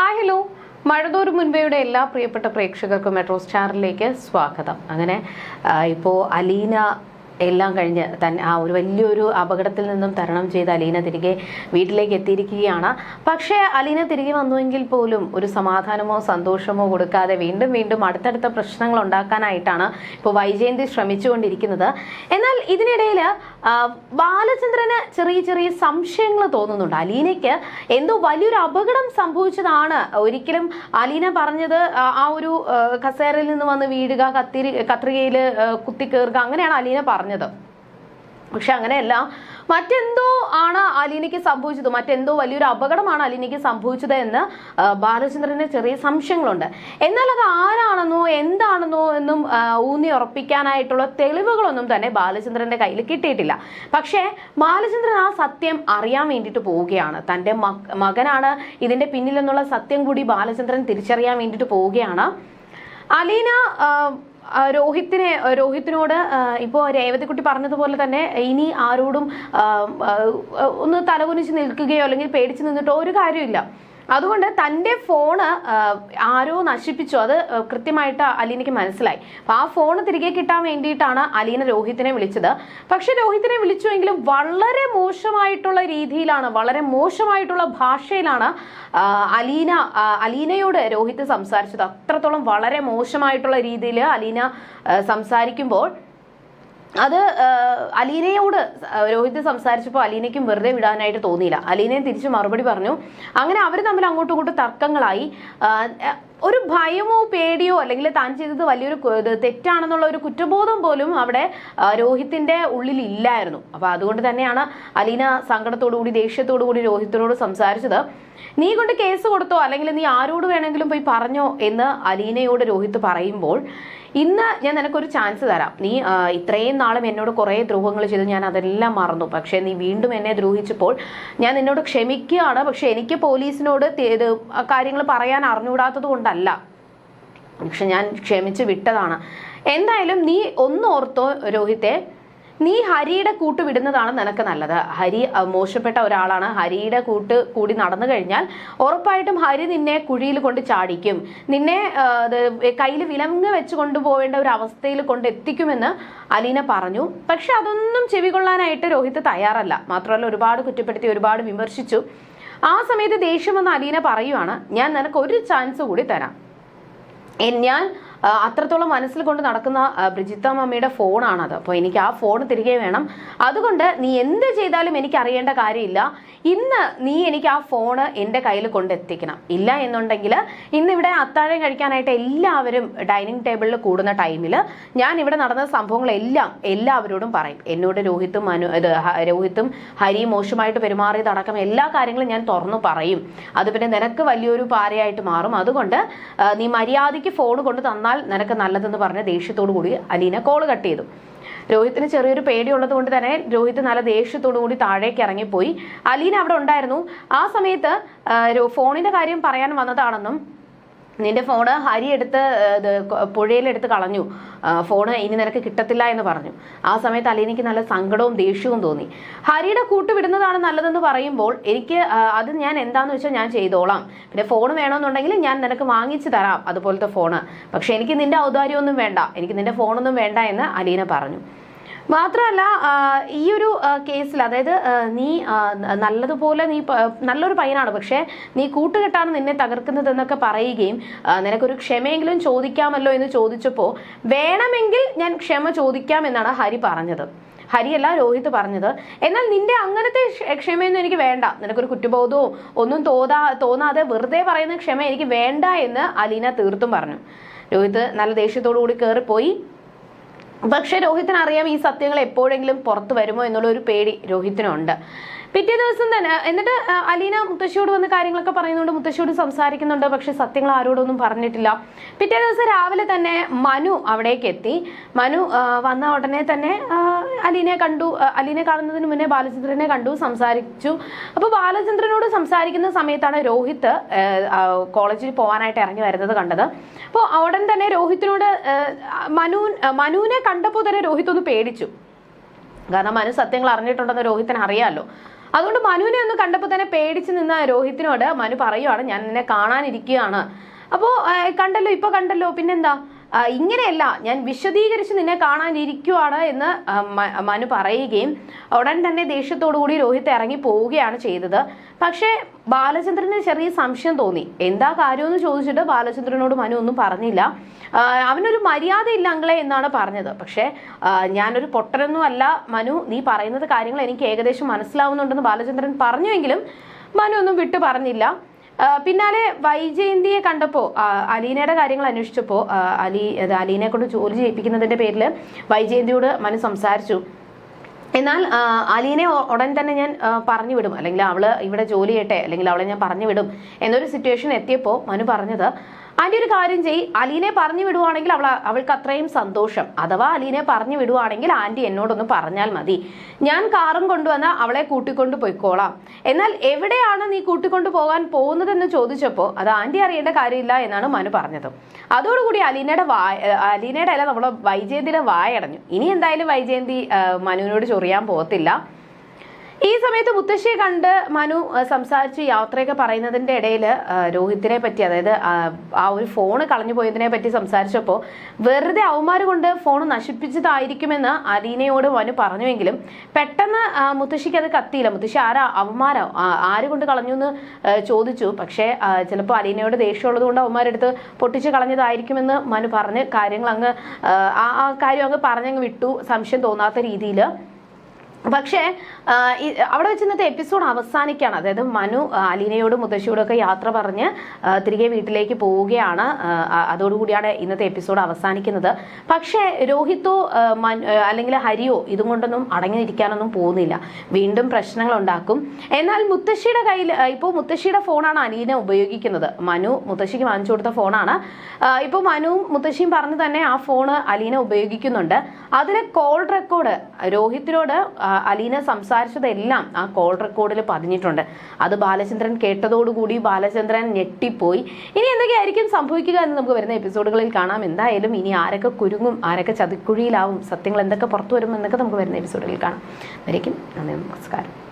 Hi hello മഴതൂർ മുൻപയുടെ എല്ലാ പ്രിയപ്പെട്ട പ്രേക്ഷകർക്കും മെട്രോ സ്റ്റാറിലേക്ക് സ്വാഗതം. അങ്ങനെ ഇപ്പോൾ അലീന എല്ലാം കഴിഞ്ഞ് തൻ ആ ഒരു വലിയൊരു അപകടത്തിൽ നിന്നും തരണം ചെയ്ത് അലീന തിരികെ വീട്ടിലേക്ക് എത്തിയിരിക്കുകയാണ്. പക്ഷേ അലീന തിരികെ വന്നുവെങ്കിൽ പോലും ഒരു സമാധാനമോ സന്തോഷമോ കൊടുക്കാതെ വീണ്ടും വീണ്ടും അടുത്തടുത്ത പ്രശ്നങ്ങൾ ഉണ്ടാക്കാനായിട്ടാണ് ഇപ്പോൾ വൈജയന്തി ശ്രമിച്ചുകൊണ്ടിരിക്കുന്നത്. എന്നാൽ ഇതിനിടയിൽ ബാലചന്ദ്രന് ചെറിയ ചെറിയ സംശയങ്ങൾ തോന്നുന്നുണ്ട്. അലീനയ്ക്ക് എന്തോ വലിയൊരു അപകടം സംഭവിച്ചതാണ്. ഒരിക്കലും അലീന പറഞ്ഞത് ആ ഒരു കസേരയിൽ നിന്ന് വന്ന് വീഴുക കത്തിരി കത്രികയിൽ കുത്തിക്കേറുക അങ്ങനെയാണ് അലീന പറഞ്ഞത്. പക്ഷെ അങ്ങനെയല്ല മറ്റെന്തോ ആണ് അലീനയ്ക്ക് സംഭവിച്ചത്. മറ്റെന്തോ വലിയൊരു അപകടമാണ് അലീനയ്ക്ക് സംഭവിച്ചത് എന്ന് ബാലചന്ദ്രന് ചെറിയ സംശയങ്ങളുണ്ട്. എന്നാൽ അത് ആരാണെന്നോ എന്താണെന്നോ എന്നും ഊന്നി ഉറപ്പിക്കാനായിട്ടുള്ള തെളിവുകളൊന്നും തന്നെ ബാലചന്ദ്രന്റെ കയ്യിൽ കിട്ടിയിട്ടില്ല. പക്ഷേ ബാലചന്ദ്രൻ ആ സത്യം അറിയാൻ വേണ്ടിയിട്ട് പോവുകയാണ്. തന്റെ മക- മകനാണ് ഇതിന്റെ പിന്നിലെന്നുള്ള സത്യം കൂടി ബാലചന്ദ്രൻ തിരിച്ചറിയാൻ വേണ്ടിയിട്ട് പോവുകയാണ്. അലീന രോഹിത്തിനെ രോഹിത്തിനോട് ഇപ്പോൾ ഇപ്പോ രേവതിക്കുട്ടി പറഞ്ഞതുപോലെ തന്നെ ഇനി ആരോടും ഒന്ന് തലകുനിച്ച് നിൽക്കുകയോ അല്ലെങ്കിൽ പേടിച്ച് നിന്നിട്ടോ ഒരു കാര്യമില്ല അതുകൊണ്ട് തന്റെ ഫോണ് ആരോ നശിപ്പിച്ചു. അത് കൃത്യമായിട്ട് അലീനയ്ക്ക് മനസ്സിലായി. അപ്പൊ ആ ഫോൺ തിരികെ കിട്ടാൻ വേണ്ടിയിട്ടാണ് അലീന രോഹിത്തിനെ വിളിച്ചത്. പക്ഷെ രോഹിത്തിനെ വിളിച്ചുവെങ്കിലും വളരെ മോശമായിട്ടുള്ള രീതിയിലാണ് വളരെ മോശമായിട്ടുള്ള ഭാഷയിലാണ് അലീന അലീനയോട് രോഹിത് സംസാരിച്ചത്. അത്രത്തോളം വളരെ മോശമായിട്ടുള്ള രീതിയിൽ അലീന സംസാരിക്കുമ്പോൾ അത് അലീനയോട് രോഹിത് സംസാരിച്ചപ്പോൾ അലീനയ്ക്കും വെറുതെ വിടാനായിട്ട് തോന്നിയില്ല. അലീനയും തിരിച്ച് മറുപടി പറഞ്ഞു. അങ്ങനെ അവർ തമ്മിൽ അങ്ങോട്ടും ഇങ്ങോട്ടും തർക്കങ്ങളായി. ഒരു ഭയമോ പേടിയോ അല്ലെങ്കിൽ താൻ ചെയ്തത് വലിയൊരു തെറ്റാണെന്നുള്ള ഒരു കുറ്റബോധം പോലും അവിടെ രോഹിത്തിന്റെ ഉള്ളിൽ ഇല്ലായിരുന്നു. അപ്പൊ അതുകൊണ്ട് തന്നെയാണ് അലീന സങ്കടത്തോടു കൂടി ദേഷ്യത്തോടു കൂടി രോഹിത്തിനോട് സംസാരിച്ചത്. നീ കൊണ്ട് കേസ് കൊടുത്തോ? അല്ലെങ്കിൽ നീ ആരോട് വേണമെങ്കിലും പോയി പറഞ്ഞോ എന്ന് അലീനയോട് രോഹിത് പറയുമ്പോൾ ഇന്ന് ഞാൻ നിനക്കൊരു ചാൻസ് തരാം. നീ ഇത്രയും നാളും എന്നോട് കുറേ ദ്രോഹങ്ങൾ ചെയ്തു. ഞാൻ അതെല്ലാം മറന്നു. പക്ഷേ നീ വീണ്ടും എന്നെ ദ്രോഹിച്ചപ്പോൾ ഞാൻ നിന്നോട് ക്ഷമിക്കുകയാണ്. പക്ഷെ എനിക്ക് പോലീസിനോട് കാര്യങ്ങൾ പറയാൻ അറിഞ്ഞുകൂടാത്തത് കൊണ്ടല്ല. പക്ഷെ ഞാൻ ക്ഷമിച്ച് വിട്ടതാണ്. എന്തായാലും നീ ഒന്ന് ഓർത്തോ രോഹിത്തെ നീ ഹരിയുടെ കൂട്ട് വിടുന്നതാണ് നിനക്ക് നല്ലത്. ഹരി മോശപ്പെട്ട ഒരാളാണ്. ഹരിയുടെ കൂട്ട് കൂടി നടന്നു കഴിഞ്ഞാൽ ഉറപ്പായിട്ടും ഹരി നിന്നെ കുഴിയിൽ കൊണ്ട് ചാടിക്കും. നിന്നെ കയ്യിൽ വിലങ്ങ് വെച്ച് കൊണ്ടുപോകേണ്ട ഒരു അവസ്ഥയിൽ കൊണ്ട് എത്തിക്കുമെന്ന് അലീന പറഞ്ഞു. പക്ഷെ അതൊന്നും ചെവികൊള്ളാനായിട്ട് രോഹിത് തയ്യാറല്ല. മാത്രമല്ല ഒരുപാട് കുറ്റപ്പെടുത്തി ഒരുപാട് വിമർശിച്ചു. ആ സമയത്ത് ദേഷ്യം വന്ന അലീന പറയുവാണ് ഞാൻ നിനക്ക് ഒരു ചാൻസ് കൂടി തരാം. ഞാൻ അത്രത്തോളം മനസ്സിൽ കൊണ്ട് നടക്കുന്ന ബ്രിജിത്ത മമ്മിയുടെ ഫോണാണത്. അപ്പോൾ എനിക്ക് ആ ഫോൺ തിരികെ വേണം. അതുകൊണ്ട് നീ എന്ത് ചെയ്താലും എനിക്ക് അറിയേണ്ട കാര്യമില്ല. ഇന്ന് നീ എനിക്ക് ആ ഫോണ് എന്റെ കയ്യിൽ കൊണ്ടെത്തിക്കണം ഇല്ല എന്നുണ്ടെങ്കിൽ ഇന്ന് ഇവിടെ അത്താഴം കഴിക്കാനായിട്ട് എല്ലാവരും ഡൈനിങ് ടേബിളിൽ കൂടുന്ന ടൈമിൽ ഞാൻ ഇവിടെ നടന്ന സംഭവങ്ങളെല്ലാം എല്ലാവരോടും പറയും. എന്നോട് രോഹിത്തും മനു ഇത് രോഹിത്തും ഹരിയും മോശമായിട്ട് പെരുമാറിയതടക്കം എല്ലാ കാര്യങ്ങളും ഞാൻ തുറന്നു പറയും. അത് പിന്നെ നിനക്ക് വലിയൊരു പാരയായിട്ട് മാറും. അതുകൊണ്ട് നീ മര്യാദയ്ക്ക് ഫോൺ കൊണ്ട് തന്നാൽ നിനക്ക് നല്ലതെന്ന് പറഞ്ഞ് ദേഷ്യത്തോടു കൂടി അലീന കോൾ കട്ട് ചെയ്തു. രോഹിത്തിന് ചെറിയൊരു പേടിയുള്ളത് കൊണ്ട് തന്നെ രോഹിത് നല്ല ദേഷ്യത്തോടു കൂടി താഴേക്ക് ഇറങ്ങിപ്പോയി. അലീന അവിടെ ഉണ്ടായിരുന്നു. ആ സമയത്ത് ഫോണിന്റെ കാര്യം പറയാൻ വന്നതാണെന്നും നിന്റെ ഫോണ് ഹരി എടുത്ത് പുഴയിലെടുത്ത് കളഞ്ഞു. ഫോണ് ഇനി നിനക്ക് കിട്ടത്തില്ല എന്ന് പറഞ്ഞു. ആ സമയത്ത് അലീനയ്ക്ക് നല്ല സങ്കടവും ദേഷ്യവും തോന്നി. ഹരിയുടെ കൂട്ടുവിടുന്നതാണ് നല്ലതെന്ന് പറയുമ്പോൾ എനിക്ക് അത് ഞാൻ എന്താന്ന് വെച്ചാൽ ഞാൻ ചെയ്തോളാം. പിന്നെ ഫോൺ വേണമെന്നുണ്ടെങ്കിൽ ഞാൻ നിനക്ക് വാങ്ങിച്ചു തരാം അതുപോലത്തെ ഫോണ് പക്ഷെ എനിക്ക് നിന്റെ ഔദാര്യമൊന്നും വേണ്ട. എനിക്ക് നിന്റെ ഫോണൊന്നും വേണ്ട എന്ന് അലീന പറഞ്ഞു. മാത്രമല്ല ഈ ഒരു കേസിൽ അതായത് നീ നല്ലതുപോലെ നീ നല്ലൊരു പയ്യനാണ് പക്ഷേ നീ കൂട്ടുകെട്ടാണ് നിന്നെ തകർക്കുന്നതെന്നൊക്കെ പറയുകയും നിനക്കൊരു ക്ഷമയെങ്കിലും ചോദിക്കാമല്ലോ എന്ന് ചോദിച്ചപ്പോൾ വേണമെങ്കിൽ ഞാൻ ക്ഷമ ചോദിക്കാം എന്നാണ് ഹരി പറഞ്ഞത്. ഹരിയല്ല രോഹിത് പറഞ്ഞത്. എന്നാൽ നിന്റെ അങ്ങനത്തെ ക്ഷ- ക്ഷമയൊന്നും എനിക്ക് വേണ്ട. നിനക്കൊരു കുറ്റബോധവും ഒന്നും തോന്നാ തോന്നാതെ വെറുതെ പറയുന്ന ക്ഷമ എനിക്ക് വേണ്ട എന്ന് അലീന തീർത്തും പറഞ്ഞു. രോഹിത് നല്ല ദേഷ്യത്തോടു കൂടി കയറിപ്പോയി പക്ഷെ രോഹിത്തിന് അറിയാം ഈ സത്യങ്ങൾ എപ്പോഴെങ്കിലും പുറത്തു വരുമോ എന്നുള്ള ഒരു പേടി രോഹിത്തിനുണ്ട്. പിറ്റേ ദിവസം തന്നെ എന്നിട്ട് അലീന മുത്തശ്ശിയോട് വന്ന് കാര്യങ്ങളൊക്കെ പറയുന്നുണ്ട്. മുത്തശ്ശിയോട് സംസാരിക്കുന്നുണ്ട്. പക്ഷെ സത്യങ്ങൾ ആരോടൊന്നും പറഞ്ഞിട്ടില്ല. പിറ്റേ ദിവസം രാവിലെ തന്നെ മനു അവിടേക്ക് എത്തി. മനു വന്ന ഉടനെ തന്നെ അലീനെ കണ്ടു. അലീനെ കാണുന്നതിന് മുന്നേ ബാലചന്ദ്രനെ കണ്ടു സംസാരിച്ചു. അപ്പോൾ ബാലചന്ദ്രനോട് സംസാരിക്കുന്ന സമയത്താണ് ആ, കോളേജിൽ പോകാനായിട്ട് ഇറങ്ങി വരുന്നത് കണ്ടത്. അപ്പോൾ ഉടൻ തന്നെ രോഹിത്തിനോട് മനു മനുവിനെ കണ്ടപ്പോൾ തന്നെ രോഹിത് ഒന്ന് പേടിച്ചു. കാരണം മനു സത്യങ്ങൾ അറിഞ്ഞിട്ടുണ്ടെന്ന് രോഹിത്തിന് അറിയാമല്ലോ അതുകൊണ്ട് മനുവിനെ ഒന്ന് കണ്ടപ്പോൾ തന്നെ പേടിച്ച് നിന്ന രോഹിത്തിനോട് മനു പറയുവാണ് ഞാൻ നിന്നെ കാണാനിരിക്കുകയാണ്. അപ്പോൾ കണ്ടല്ലോ ഇപ്പൊ കണ്ടല്ലോ പിന്നെന്താ? ഇങ്ങനെയല്ല ഞാൻ വിശദീകരിച്ച് നിന്നെ കാണാനിരിക്കുവാണ് എന്ന് മനു പറയുകയും ഉടൻ തന്നെ ദേഷ്യത്തോടു കൂടി രോഹിത് ഇറങ്ങി പോവുകയാണ് ചെയ്തത്. പക്ഷേ ബാലചന്ദ്രന് ചെറിയ സംശയം തോന്നി. എന്താ കാര്യമെന്ന് ചോദിച്ചിട്ട് ബാലചന്ദ്രനോട് മനു ഒന്നും പറഞ്ഞില്ല. അവനൊരു മര്യാദയില്ല അങ്ങളെ എന്നാണ് പറഞ്ഞത്. പക്ഷേ ഞാനൊരു പൊട്ടനൊന്നും അല്ല. മനു നീ പറയുന്നത് കാര്യങ്ങൾ എനിക്ക് ഏകദേശം മനസ്സിലാവുന്നുണ്ടെന്ന് ബാലചന്ദ്രൻ പറഞ്ഞുവെങ്കിലും മനു ഒന്നും വിട്ടു പറഞ്ഞില്ല. പിന്നാലെ വൈജയന്തിയെ കണ്ടപ്പോൾ അലീനയുടെ കാര്യങ്ങൾ അന്വേഷിച്ചപ്പോൾ അലി അലീനെ കൊണ്ട് ജോലി ചെയ്യിപ്പിക്കുന്നതിന്റെ പേരിൽ വൈജയന്തിയോട് മനു സംസാരിച്ചു. എന്നാൽ അലീനെ ഉടൻ തന്നെ ഞാൻ പറഞ്ഞു വിടും അല്ലെങ്കിൽ അവൾ ഇവിടെ ജോലി ചെയ്യട്ടെ അല്ലെങ്കിൽ അവളെ ഞാൻ പറഞ്ഞു വിടും എന്നൊരു സിറ്റുവേഷൻ എത്തിയപ്പോൾ മനു പറഞ്ഞത് ആന്റി ഒരു കാര്യം ചെയ് അലീനെ പറഞ്ഞു വിടുവാണെങ്കിൽ അവൾ അവൾക്ക് അത്രയും സന്തോഷം. അഥവാ അലീനെ പറഞ്ഞു വിടുവാണെങ്കിൽ ആന്റി എന്നോടൊന്ന് പറഞ്ഞാൽ മതി. ഞാൻ കാറും കൊണ്ടുവന്ന അവളെ കൂട്ടിക്കൊണ്ട് പോയിക്കോളാം. എന്നാൽ എവിടെയാണ് നീ കൂട്ടിക്കൊണ്ട് പോകാൻ പോകുന്നതെന്ന് ചോദിച്ചപ്പോൾ അത് ആന്റി അറിയേണ്ട കാര്യമില്ല എന്നാണ് മനു പറഞ്ഞത്. അതോടുകൂടി അലീനയുടെ വായ അലീനയുടെ അല്ല നമ്മളെ വൈജയന്തിയുടെ വായടഞ്ഞു. ഇനി എന്തായാലും വൈജയന്തി മനുവിനോട് ചൊറിയാൻ പോകത്തില്ല. ഈ സമയത്ത് മുത്തശ്ശിയെ കണ്ട് മനു സംസാരിച്ച് യാത്രയൊക്കെ പറയുന്നതിന്റെ ഇടയിൽ രോഹിത്തിനെ പറ്റി അതായത് ആ, ഒരു ഫോൺ കളഞ്ഞു പോയതിനെ പറ്റി സംസാരിച്ചപ്പോൾ വെറുതെ അവന്മാർ കൊണ്ട് ഫോൺ നശിപ്പിച്ചതായിരിക്കുമെന്ന് അലീനയോട് മനു പറഞ്ഞുവെങ്കിലും പെട്ടെന്ന് മുത്തശ്ശിക്ക് അത് കത്തിയില്ല. മുത്തശ്ശി ആരാ? അവന്മാരോ? ആര് കൊണ്ട് കളഞ്ഞു എന്ന് ചോദിച്ചു. പക്ഷേ ചിലപ്പോൾ അലീനയോട് ദേഷ്യമുള്ളത് കൊണ്ട് അവന്മാരെടുത്ത് പൊട്ടിച്ച് കളഞ്ഞതായിരിക്കുമെന്ന് മനു പറഞ്ഞ് കാര്യങ്ങൾ അങ്ങ് ആ കാര്യം അങ്ങ് പറഞ്ഞങ്ങ് വിട്ടു. സംശയം തോന്നാത്ത രീതിയിൽ പക്ഷേ അവിടെ വെച്ച് ഇന്നത്തെ എപ്പിസോഡ് അവസാനിക്കുകയാണ്. അതായത് മനു അലീനയോടും മുത്തശ്ശിയോടും ഒക്കെ യാത്ര പറഞ്ഞ് തിരികെ വീട്ടിലേക്ക് പോവുകയാണ്. അതോടുകൂടിയാണ് ഇന്നത്തെ എപ്പിസോഡ് അവസാനിക്കുന്നത്. പക്ഷേ രോഹിത്തോ അല്ലെങ്കിൽ ഹരിയോ ഇതും കൊണ്ടൊന്നും അടങ്ങിയിരിക്കാനൊന്നും പോകുന്നില്ല. വീണ്ടും പ്രശ്നങ്ങൾ ഉണ്ടാക്കും. എന്നാൽ മുത്തശ്ശിയുടെ കയ്യിൽ ഇപ്പോൾ മുത്തശ്ശിയുടെ ഫോണാണ് അലീന ഉപയോഗിക്കുന്നത്. മനു മുത്തശ്ശിക്ക് വാങ്ങിച്ചു കൊടുത്ത ഫോണാണ്. ഇപ്പോൾ മനുവും മുത്തശ്ശിയും പറഞ്ഞു തന്നെ ആ ഫോണ് അലീന ഉപയോഗിക്കുന്നുണ്ട്. അതിലെ കോൾ റെക്കോർഡ് രോഹിത്തിനോട് അലീന സംസാരിച്ചതെല്ലാം ആ കോൾ റെക്കോർഡിൽ പതിഞ്ഞിട്ടുണ്ട് അത് ബാലചന്ദ്രൻ കേട്ടതോടുകൂടി ബാലചന്ദ്രൻ ഞെട്ടിപ്പോയി. ഇനി എന്തൊക്കെയായിരിക്കും സംഭവിക്കുക എന്ന് നമുക്ക് വരുന്ന എപ്പിസോഡുകളിൽ കാണാം. എന്തായാലും ഇനി ആരൊക്കെ കുരുങ്ങും ആരൊക്കെ ചതിക്കുഴിയിലാവും സത്യങ്ങൾ എന്തൊക്കെ പുറത്തു വരും എന്നൊക്കെ നമുക്ക് വരുന്ന എപ്പിസോഡുകളിൽ കാണാം. വരയ്ക്കും. നന്ദി നമസ്കാരം.